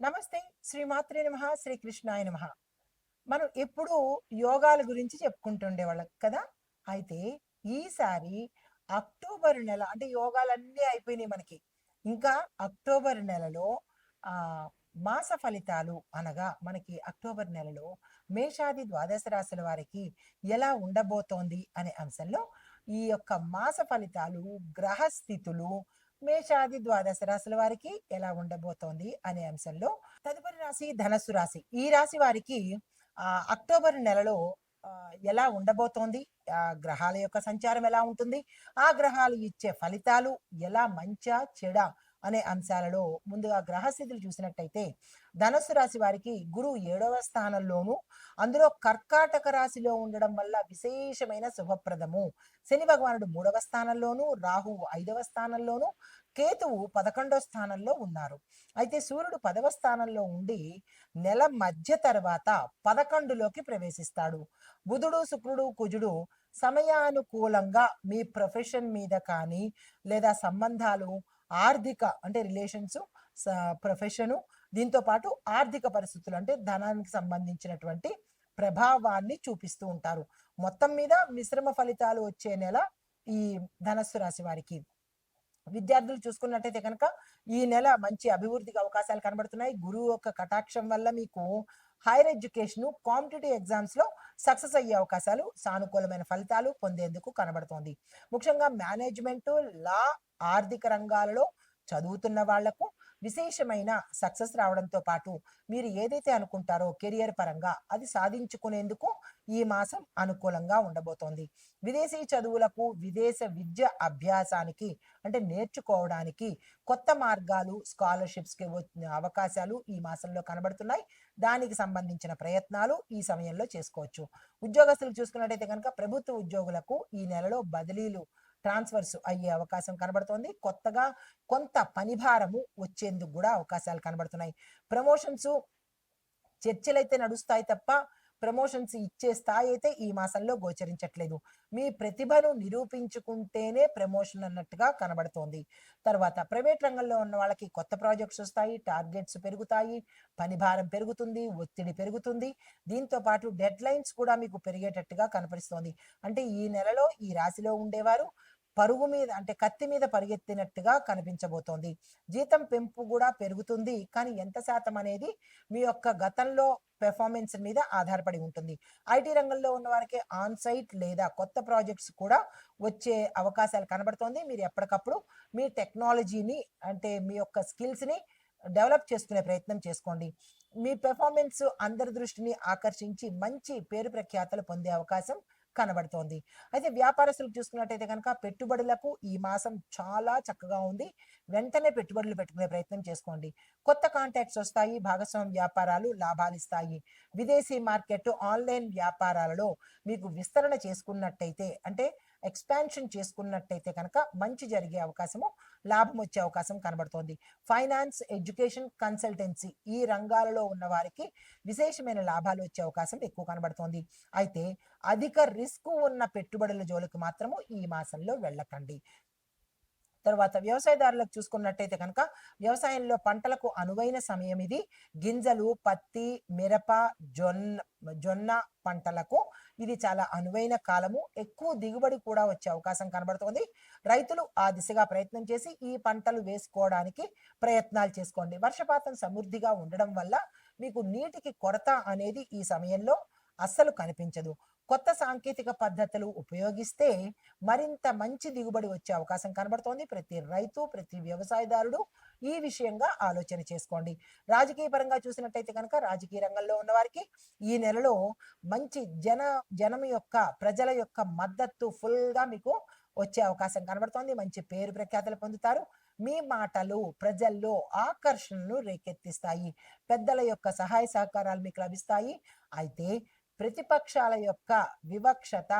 నమస్తే శ్రీ మాత్రే నమ శ్రీ నమ. మనం ఎప్పుడూ యోగాల గురించి చెప్పుకుంటుండే వాళ్ళం కదా? అయితే ఈసారి అక్టోబర్ నెల అంటే యోగాలన్నీ అయిపోయినాయి మనకి. ఇంకా అక్టోబర్ నెలలో ఆ మాస ఫలితాలు అనగా మనకి అక్టోబర్ నెలలో మేషాది ద్వాదశ రాశుల వారికి ఎలా ఉండబోతోంది అనే అంశంలో ఈ యొక్క మాస ఫలితాలు గ్రహస్థితులు మేషాది ద్వాదశ రాశుల వారికి ఎలా ఉండబోతోంది అనే అంశంలో తదుపరి రాశి ధనస్సు రాశి. ఈ రాశి వారికి ఆ అక్టోబర్ నెలలో ఎలా ఉండబోతోంది ఆ గ్రహాల యొక్క సంచారం ఎలా ఉంటుంది ఆ గ్రహాలు ఇచ్చే ఫలితాలు ఎలా మంచా చెడా అనే అంశాలలో ముందుగా గ్రహస్థితులు చూసినట్టయితే ధనస్సు రాశి వారికి గురువు ఏడవ స్థానంలోను అందులో కర్కాటక రాశిలో ఉండడం వల్ల విశేషమైన శుభప్రదము. శని భగవానుడు మూడవ స్థానంలోను రాహువు ఐదవ స్థానంలోను కేతువు పదకొండవ స్థానంలో ఉన్నారు. అయితే సూర్యుడు పదవ స్థానంలో ఉండి నెల మధ్య తర్వాత పదకొండులోకి ప్రవేశిస్తాడు. బుధుడు శుక్రుడు కుజుడు సమయానుకూలంగా మీ ప్రొఫెషన్ మీద కానీ లేదా సంబంధాలు ఆర్థిక అంటే రిలేషన్స్ ప్రొఫెషను దీంతో పాటు ఆర్థిక పరిస్థితులు అంటే ధనానికి సంబంధించినటువంటి ప్రభావాన్ని చూపిస్తూ ఉంటారు. మొత్తం మీద మిశ్రమ ఫలితాలు వచ్చే నెల ఈ ధనస్సు రాశి వారికి. విద్యార్థులు చూసుకున్నట్టయితే కనుక ఈ నెల మంచి అభివృద్ధికి అవకాశాలు కనబడుతున్నాయి. గురువు యొక్క కటాక్షం వల్ల మీకు హైయర్ ఎడ్యుకేషన్ కాంపిటేటివ్ ఎగ్జామ్స్లో సక్సెస్ అయ్యే అవకాశాలు సానుకూలమైన ఫలితాలు పొందేందుకు కనబడుతోంది. ముఖ్యంగా మేనేజ్మెంట్ లా ఆర్థిక రంగాలలో చదువుతున్న వాళ్ళకు విశేషమైన సక్సెస్ రావడంతో పాటు మీరు ఏదైతే అనుకుంటారో కెరియర్ పరంగా అది సాధించుకునేందుకు ఈ మాసం అనుకూలంగా ఉండబోతోంది. విదేశీ చదువులకు విదేశ విద్య అభ్యాసానికి అంటే నేర్చుకోవడానికి కొత్త మార్గాలు స్కాలర్షిప్స్కి అవకాశాలు ఈ మాసంలో కనబడుతున్నాయి. దానికి సంబంధించిన ప్రయత్నాలు ఈ సమయంలో చేసుకోవచ్చు. ఉద్యోగస్తులు చూసుకున్నట్టయితే కనుక ప్రభుత్వ ఉద్యోగులకు ఈ నెలలో బదిలీలు ట్రాన్స్ఫర్స్ అయ్యే అవకాశం కనబడుతోంది. కొత్తగా కొంత పనిభారము వచ్చేందుకు కూడా అవకాశాలు కనబడుతున్నాయి. ప్రమోషన్స్ చర్చలైతే నడుస్తాయి తప్ప ప్రమోషన్స్ ఇచ్చే స్థాయి అయితే ఈ మాసంలో గోచరించట్లేదు. మీ ప్రతిభను నిరూపించుకుంటేనే ప్రమోషన్ అన్నట్టుగా కనబడుతోంది. తర్వాత ప్రైవేట్ రంగంలో ఉన్న వాళ్ళకి కొత్త ప్రాజెక్ట్స్ వస్తాయి టార్గెట్స్ పెరుగుతాయి పనిభారం పెరుగుతుంది ఒత్తిడి పెరుగుతుంది. దీంతో పాటు డెడ్ లైన్స్ కూడా మీకు పెరిగేటట్టుగా కనపరిస్తోంది. అంటే ఈ నెలలో ఈ రాశిలో ఉండేవారు పరుగు మీద అంటే కత్తి మీద పరిగెత్తినట్టుగా కనిపించబోతోంది. జీతం పెంపు కూడా పెరుగుతుంది. కానీ ఎంత శాతం అనేది మీ యొక్క గతంలో పెర్ఫార్మెన్స్ మీద ఆధారపడి ఉంటుంది. ఐటీ రంగంలో ఉన్న వారికి ఆన్ సైట్ లేదా కొత్త ప్రాజెక్ట్స్ కూడా వచ్చే అవకాశాలు కనబడుతోంది. మీరు ఎప్పటికప్పుడు మీ టెక్నాలజీని అంటే మీ యొక్క స్కిల్స్ని డెవలప్ చేసుకునే ప్రయత్నం చేసుకోండి. మీ పెర్ఫార్మెన్స్ అందరి దృష్టిని ఆకర్షించి మంచి పేరు ప్రఖ్యాతలు పొందే అవకాశం కనబడుతోంది. అయితే వ్యాపారస్తులకు చూసుకున్నట్టయితే కనుక పెట్టుబడులకు ఈ మాసం చాలా చక్కగా ఉంది. వెంటనే పెట్టుబడులు పెట్టుకునే ప్రయత్నం చేసుకోండి. కొత్త కాంటాక్ట్స్ వస్తాయి భాగస్వామ్య వ్యాపారాలు లాభాలు ఇస్తాయి. విదేశీ మార్కెట్ ఆన్లైన్ వ్యాపారాలలో మీకు విస్తరణ చేసుకున్నట్టయితే అంటే ఎక్స్పాన్షన్ చేసుకున్నట్టయితే కనుక మంచి జరిగే అవకాశము లాభం వచ్చే అవకాశం కనబడుతోంది. ఫైనాన్స్ ఎడ్యుకేషన్ కన్సల్టెన్సీ ఈ రంగాలలో ఉన్న వారికి విశేషమైన లాభాలు వచ్చే అవకాశం ఎక్కువ కనబడుతోంది. అయితే అధిక రిస్క్ ఉన్న పెట్టుబడుల జోలికి మాత్రము ఈ మాసంలో వెళ్ళకండి. తర్వాత వ్యవసాయదారులకు చూసుకున్నట్టయితే కనుక వ్యవసాయంలో పంటలకు అనువైన సమయం ఇది. గింజలు పత్తి మిరప జొన్న జొన్న పంటలకు ఇది చాలా అనువైన కాలము. ఎక్కువ దిగుబడి కూడా వచ్చే అవకాశం కనబడుతోంది. రైతులు ఆ దిశగా ప్రయత్నం చేసి ఈ పంటలు వేసుకోవడానికి ప్రయత్నాలు చేసుకోండి. వర్షపాతం సమృద్ధిగా ఉండడం వల్ల మీకు నీటికి కొరత అనేది ఈ సమయంలో అస్సలు కనిపించదు. కొత్త సాంకేతిక పద్ధతులు ఉపయోగిస్తే మరింత మంచి దిగుబడి వచ్చే అవకాశం కనబడుతోంది. ప్రతి రైతు ప్రతి వ్యవసాయదారుడు ఈ విషయంగా ఆలోచన చేసుకోండి. రాజకీయ పరంగా చూసినట్టయితే కనుక రాజకీయ రంగంలో ఉన్న వారికి ఈ నెలలో మంచి జన జనం యొక్క ప్రజల యొక్క మద్దతు ఫుల్గా మీకు వచ్చే అవకాశం కనబడుతోంది. మంచి పేరు ప్రఖ్యాతలు పొందుతారు. మీ మాటలు ప్రజల్లో ఆకర్షణను రేకెత్తిస్తాయి. పెద్దల యొక్క సహాయ సహకారాలు మీకు లభిస్తాయి. అయితే ప్రతిపక్షాల యొక్క వివక్షత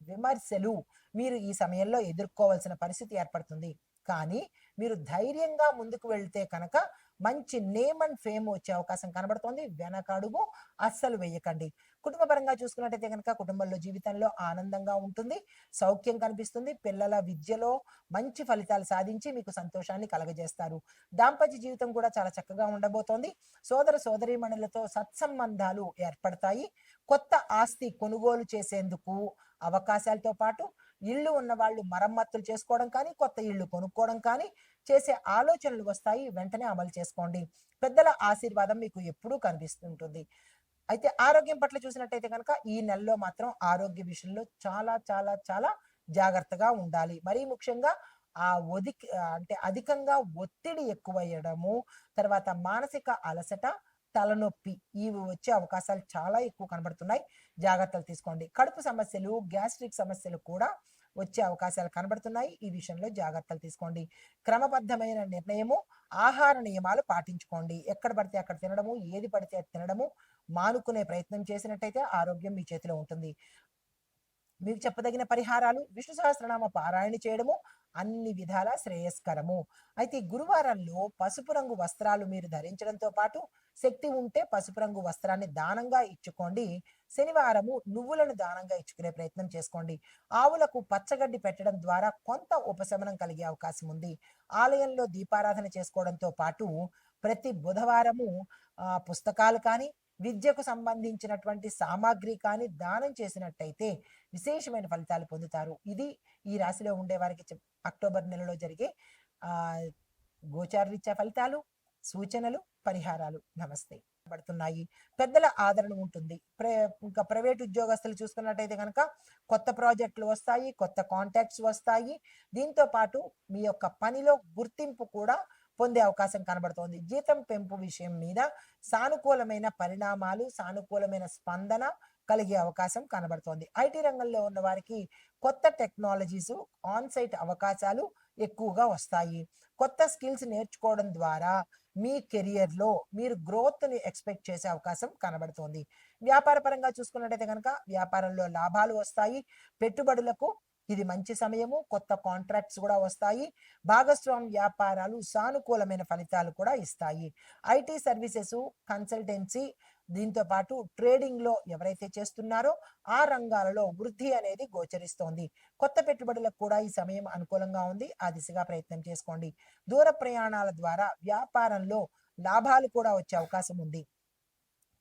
విమర్శలు మీరు ఈ సమయంలో ఎదుర్కోవాల్సిన పరిస్థితి ఏర్పడుతుంది. కానీ మీరు ధైర్యంగా ముందుకు వెళ్తే కనుక మంచి నేమ్ అండ్ ఫేమ్ వచ్చే అవకాశం కనబడుతోంది. వెనకడుగు అస్సలు వేయకండి. కుటుంబ పరంగా చూసుకున్నట్టయితే కనుక కుటుంబంలో జీవితంలో ఆనందంగా ఉంటుంది. సౌఖ్యం కనిపిస్తుంది. పిల్లల విద్యలో మంచి ఫలితాలు సాధించి మీకు సంతోషాన్ని కలగజేస్తారు. దాంపత్య జీవితం కూడా చాలా చక్కగా ఉండబోతోంది. సోదర సోదరీమణులతో సత్సంబంధాలు ఏర్పడతాయి. కొత్త ఆస్తి కొనుగోలు చేసేందుకు అవకాశాలతో పాటు ఇళ్ళు ఉన్న వాళ్ళు మరమ్మతులు చేసుకోవడం కానీ కొత్త ఇల్లు కొనుక్కోవడం కానీ చేసే ఆలోచనలు వస్తాయి. వెంటనే అమలు చేసుకోండి. పెద్దల ఆశీర్వాదం మీకు ఎప్పుడూ కనిపిస్తుంటుంది. అయితే ఆరోగ్యం పట్ల చూసినట్టయితే కనుక ఈ నెలలో మాత్రం ఆరోగ్య విషయంలో చాలా చాలా చాలా జాగ్రత్తగా ఉండాలి. మరీ ముఖ్యంగా ఆ ఒదికి అంటే అధికంగా ఒత్తిడి ఎక్కువయ్యడము తర్వాత మానసిక అలసట తలనొప్పి ఇవి వచ్చే అవకాశాలు చాలా ఎక్కువ కనబడుతున్నాయి. జాగ్రత్తలు తీసుకోండి. కడుపు సమస్యలు గ్యాస్ట్రిక్ సమస్యలు కూడా వచ్చే అవకాశాలు కనబడుతున్నాయి. ఈ విషయంలో జాగ్రత్తలు తీసుకోండి. క్రమబద్ధమైన నిర్ణయము ఆహార నియమాలు పాటించుకోండి. ఎక్కడ పడితే అక్కడ తినడము ఏది పడితే అది తినడము మానుకునే ప్రయత్నం చేసినట్టయితే ఆరోగ్యం మీ చేతిలో ఉంటుంది. మీకు చెప్పదగిన పరిహారాలు విష్ణు సహస్రనామ పారాయణ చేయడము అన్ని విధాల శ్రేయస్కరము. అయితే గురువారంలో పసుపు రంగు వస్త్రాలు మీరు ధరించడంతో పాటు శక్తి ఉంటే పసుపు రంగు వస్త్రాన్ని దానంగా ఇచ్చుకోండి. శనివారము నువ్వులను దానంగా ఇచ్చుకునే ప్రయత్నం చేసుకోండి. ఆవులకు పచ్చగడ్డి పెట్టడం ద్వారా కొంత ఉపశమనం కలిగే అవకాశం ఉంది. ఆలయంలో దీపారాధన చేసుకోవడంతో పాటు ప్రతి బుధవారము పుస్తకాలు కానీ విద్యకు సంబంధించినటువంటి సామాగ్రి కానీ దానం చేసినట్టయితే విశేషమైన ఫలితాలు పొందుతారు. ఇది ఈ రాశిలో ఉండే వారికి అక్టోబర్ నెలలో జరిగే ఆ గోచారరీత్యా ఫలితాలు సూచనలు పరిహారాలు. నమస్తే. పడుతున్నాయి. పెద్దల ఆదరణ ఉంటుంది. ప్ర ఇంకా ప్రైవేట్ ఉద్యోగస్తులు చూసుకున్నట్టయితే కనుక కొత్త ప్రాజెక్టులు వస్తాయి కొత్త కాంటాక్ట్స్ వస్తాయి. దీంతో పాటు మీ యొక్క పనిలో గుర్తింపు కూడా పొందే అవకాశం కనబడుతోంది. జీతం పెంపు విషయం మీద సానుకూలమైన పరిణామాలు సానుకూలమైన స్పందన కలిగే అవకాశం కనబడుతోంది. ఐటీ రంగంలో ఉన్న వారికి కొత్త టెక్నాలజీస్ ఆన్ సైట్ అవకాశాలు ఎక్కువగా వస్తాయి. కొత్త స్కిల్స్ నేర్చుకోవడం ద్వారా మీ కెరియర్లో మీరు గ్రోత్ని ఎక్స్పెక్ట్ చేసే అవకాశం కనబడుతోంది. వ్యాపార పరంగా చూసుకున్నట్టయితే కనుక వ్యాపారంలో లాభాలు వస్తాయి. పెట్టుబడులకు ఇది మంచి సమయము కొత్త కాంట్రాక్ట్స్ కూడా వస్తాయి భాగస్వామ్య వ్యాపారాలు సానుకూలమైన ఫలితాలు కూడా ఇస్తాయి. ఐటీ సర్వీసెస్ కన్సల్టెన్సీ దీంతో పాటు ట్రేడింగ్లో ఎవరైతే చేస్తున్నారో ఆ రంగాలలో వృద్ధి అనేది గోచరిస్తోంది. కొత్త పెట్టుబడులకు కూడా ఈ సమయం అనుకూలంగా ఉంది ఆ దిశగా ప్రయత్నం చేసుకోండి. దూర ప్రయాణాల ద్వారా వ్యాపారంలో లాభాలు కూడా వచ్చే అవకాశం ఉంది.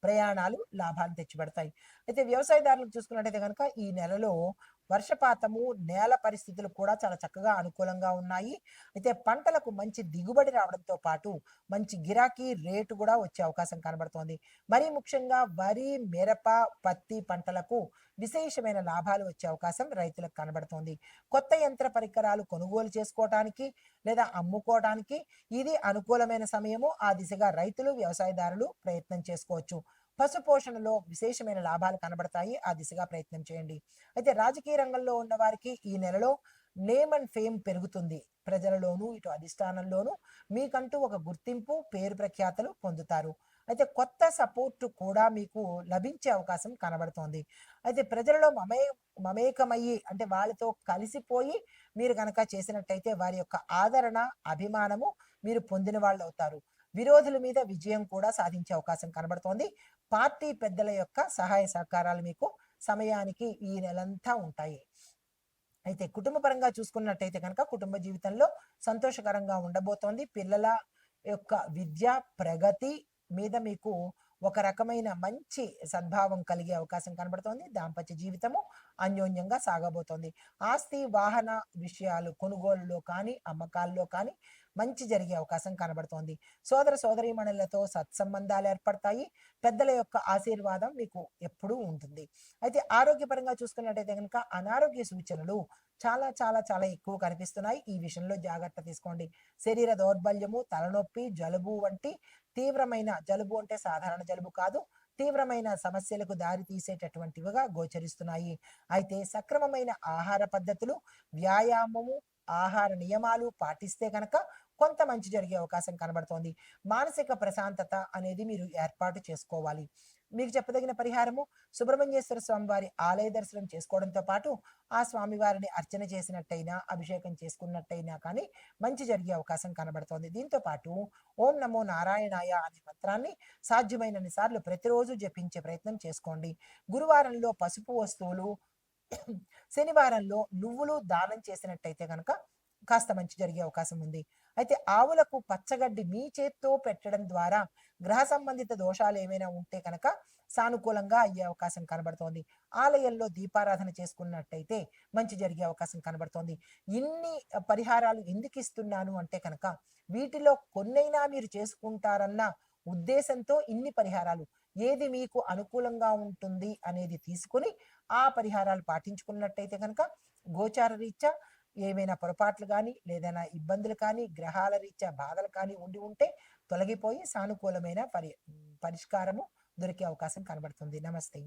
ప్రయాణాలు లాభాలు తెచ్చిపెడతాయి. అయితే వ్యవసాయదారులకు చూసుకున్నట్టయితే కనుక ఈ నెలలో వర్షపాతము నేల పరిస్థితులు కూడా చాలా చక్కగా అనుకూలంగా ఉన్నాయి. అయితే పంటలకు మంచి దిగుబడి రావడంతో పాటు మంచి గిరాకీ రేటు కూడా వచ్చే అవకాశం కనబడుతోంది. మరీ ముఖ్యంగా వరి మిరప పత్తి పంటలకు విశేషమైన లాభాలు వచ్చే అవకాశం రైతులకు కనబడుతోంది. కొత్త యంత్ర పరికరాలు కొనుగోలు చేసుకోవటానికి లేదా అమ్ముకోవటానికి ఇది అనుకూలమైన సమయము. ఆ దిశగా రైతులు వ్యవసాయదారులు ప్రయత్నం చేసుకోవచ్చు. పశు పోషణలో విశేషమైన లాభాలు కనబడతాయి. ఆ దిశగా ప్రయత్నం చేయండి. అయితే రాజకీయ రంగంలో ఉన్న వారికి ఈ నెలలో నేమ్ అండ్ ఫేమ్ పెరుగుతుంది. ప్రజలలోనూ ఇటు అధిష్టానంలోనూ మీకంటూ ఒక గుర్తింపు పేరు ప్రఖ్యాతలు పొందుతారు. అయితే కొత్త సపోర్ట్ కూడా మీకు లభించే అవకాశం కనబడుతోంది. అయితే ప్రజలలో మమే మమేకమయ్యి అంటే వాళ్ళతో కలిసిపోయి మీరు కనుక చేసినట్టయితే వారి యొక్క ఆదరణ అభిమానము మీరు పొందిన వాళ్ళు అవుతారు విరోధుల మీద విజయం కూడా సాధించే అవకాశం కనబడుతోంది. పార్టీ పెద్దల యొక్క సహాయ సహకారాలు మీకు సమయానికి ఈ నెలంతా ఉంటాయి. అయితే కుటుంబ పరంగా చూసుకున్నట్టయితే కనుక కుటుంబ జీవితంలో సంతోషకరంగా ఉండబోతోంది. పిల్లల యొక్క విద్య ప్రగతి మీద మీకు ఒక రకమైన మంచి సద్భావం కలిగే అవకాశం కనబడుతోంది. దాంపత్య జీవితము అన్యోన్యంగా సాగబోతోంది. ఆస్తి వాహన విషయాలు కొనుగోలులో కానీ అమ్మకాల్లో కానీ మంచి జరిగే అవకాశం కనబడుతోంది. సోదర సోదరీమణులతో సత్సంబంధాలు ఏర్పడతాయి. పెద్దల యొక్క ఆశీర్వాదం మీకు ఎప్పుడూ ఉంటుంది. అయితే ఆరోగ్యపరంగా చూసుకున్నట్టయితే కనుక అనారోగ్య సూచనలు చాలా చాలా చాలా ఎక్కువ కనిపిస్తున్నాయి. ఈ విషయంలో జాగ్రత్త తీసుకోండి. శరీర దౌర్బల్యము తలనొప్పి జలుబు వంటి తీవ్రమైన జలుబు అంటే సాధారణ జలుబు కాదు తీవ్రమైన సమస్యలకు దారి తీసేటటువంటివిగా గోచరిస్తున్నాయి. అయితే సక్రమమైన ఆహార పద్ధతులు వ్యాయామము ఆహార నియమాలు పాటిస్తే కనుక కొంత మంచి జరిగే అవకాశం కనబడుతోంది. మానసిక ప్రశాంతత అనేది మీరు ఏర్పాటు చేసుకోవాలి. మీకు చెప్పదగిన పరిహారము సుబ్రహ్మణ్యేశ్వర స్వామి వారి ఆలయ దర్శనం చేసుకోవడంతో పాటు ఆ స్వామివారిని అర్చన చేసినట్టయినా అభిషేకం చేసుకున్నట్టయినా కానీ మంచి జరిగే అవకాశం కనబడుతోంది. దీంతో పాటు ఓం నమో నారాయణాయ అనే మంత్రాన్ని సాధ్యమైనన్ని సార్లు ప్రతిరోజు జపించే ప్రయత్నం చేసుకోండి. గురువారంలో పసుపు వస్తువులు శనివారంలో నువ్వులు దానం చేసినట్టయితే కనుక కాస్త మంచి జరిగే అవకాశం ఉంది. అయితే ఆవులకు పచ్చగడ్డి మీ చేత్తో పెట్టడం ద్వారా గ్రహ సంబంధిత దోషాలు ఏమైనా ఉంటే కనుక సానుకూలంగా అయ్యే అవకాశం కనబడుతోంది. ఆలయంలో దీపారాధన చేసుకున్నట్టయితే మంచి జరిగే అవకాశం కనబడుతోంది. ఇన్ని పరిహారాలు ఎందుకు ఇస్తున్నాను అంటే కనుక వీటిలో కొన్నైనా మీరు చేసుకుంటారన్న ఉద్దేశంతో ఇన్ని పరిహారాలు. ఏది మీకు అనుకూలంగా ఉంటుంది అనేది తీసుకుని ఆ పరిహారాలు పాటించుకున్నట్టయితే కనుక గోచార రీత్యా ఏమైనా పొరపాట్లు కానీ లేదైనా ఇబ్బందులు కానీ గ్రహాల రీత్యా బాధలు కానీ ఉండి ఉంటే తొలగిపోయి సానుకూలమైన పరి పరిష్కారము దొరికే అవకాశం కనబడుతుంది. నమస్తే.